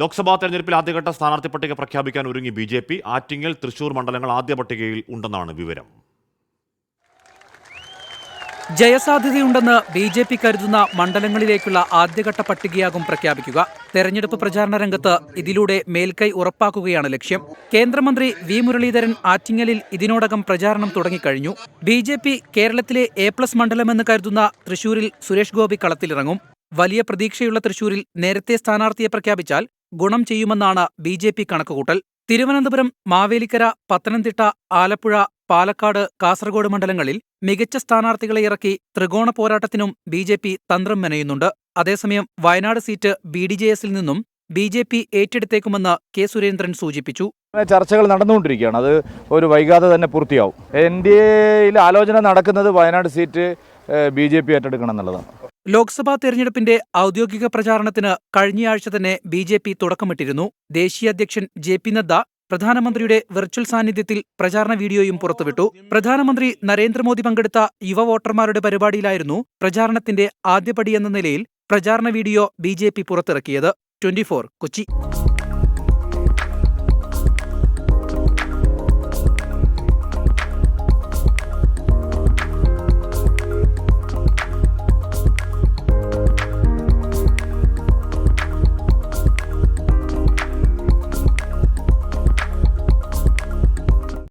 ലോക്സഭാ തെരഞ്ഞെടുപ്പിൽ ആദ്യഘട്ട സ്ഥാനാർത്ഥി പട്ടിക പ്രഖ്യാപിക്കാൻ ഒരുങ്ങി B J P. Attingal Thrissur മണ്ഡലങ്ങൾ ആദ്യ പട്ടികയിൽ ഉണ്ടെന്നാണ് വിവരം. ജയസാധ്യതയുണ്ടെന്ന് ബി ജെ പി കരുതുന്ന മണ്ഡലങ്ങളിലേക്കുള്ള ആദ്യഘട്ട പട്ടികയാകും പ്രഖ്യാപിക്കുക. തെരഞ്ഞെടുപ്പ് പ്രചാരണ രംഗത്ത് ഇതിലൂടെ മേൽക്കൈ ഉറപ്പാക്കുകയാണ് ലക്ഷ്യം. കേന്ദ്രമന്ത്രി വി മുരളീധരൻ ആറ്റിങ്ങലിൽ ഇതിനോടകം പ്രചാരണം തുടങ്ങിക്കഴിഞ്ഞു. ബി ജെ പി കേരളത്തിലെ എ പ്ലസ് മണ്ഡലമെന്ന് കരുതുന്ന തൃശൂരിൽ സുരേഷ് ഗോപി കളത്തിലിറങ്ങും. വലിയ പ്രതീക്ഷയുള്ള തൃശൂരിൽ നേരത്തെ സ്ഥാനാർത്ഥിയെ പ്രഖ്യാപിച്ചാൽ ഗുണം ചെയ്യുമെന്നാണ് ബി ജെ പി കണക്കുകൂട്ടൽ. തിരുവനന്തപുരം മാവേലിക്കര പത്തനംതിട്ട ആലപ്പുഴ പാലക്കാട് കാസർഗോഡ് മണ്ഡലങ്ങളിൽ മികച്ച സ്ഥാനാർത്ഥികളെ ഇറക്കി ത്രികോണ പോരാട്ടത്തിനും ബി ജെ പി തന്ത്രം മെനയുന്നുണ്ട്. അതേസമയം Wayanad seat B D J എസിൽ നിന്നും ബി ജെ പി ഏറ്റെടുത്തേക്കുമെന്ന് കെ സുരേന്ദ്രൻ സൂചിപ്പിച്ചു. ചർച്ചകൾ നടന്നുകൊണ്ടിരിക്കുകയാണ്. അത് ഒരു വൈകാതെ തന്നെ പൂർത്തിയാവും. എൻ ഡി എയിൽ ആലോചന നടക്കുന്നത് Wayanad seat B J P ഏറ്റെടുക്കണം എന്നുള്ളതാണ്. ലോക്സഭാ തെരഞ്ഞെടുപ്പിന്റെ ഔദ്യോഗിക പ്രചാരണത്തിന് കഴിഞ്ഞയാഴ്ച തന്നെ ബി ജെ പി തുടക്കമിട്ടിരുന്നു. ദേശീയ അധ്യക്ഷൻ ജെ പി നദ്ദ പ്രധാനമന്ത്രിയുടെ വെർച്വൽ സാന്നിധ്യത്തിൽ പ്രചാരണ വീഡിയോയും പുറത്തുവിട്ടു. പ്രധാനമന്ത്രി നരേന്ദ്രമോദി പങ്കെടുത്ത യുവ വോട്ടർമാരുടെ പരിപാടിയിലായിരുന്നു പ്രചാരണത്തിന്റെ ആദ്യപടിയെന്ന നിലയിൽ പ്രചാരണ വീഡിയോ ബി പുറത്തിറക്കിയത്. ട്വന്റി കൊച്ചി.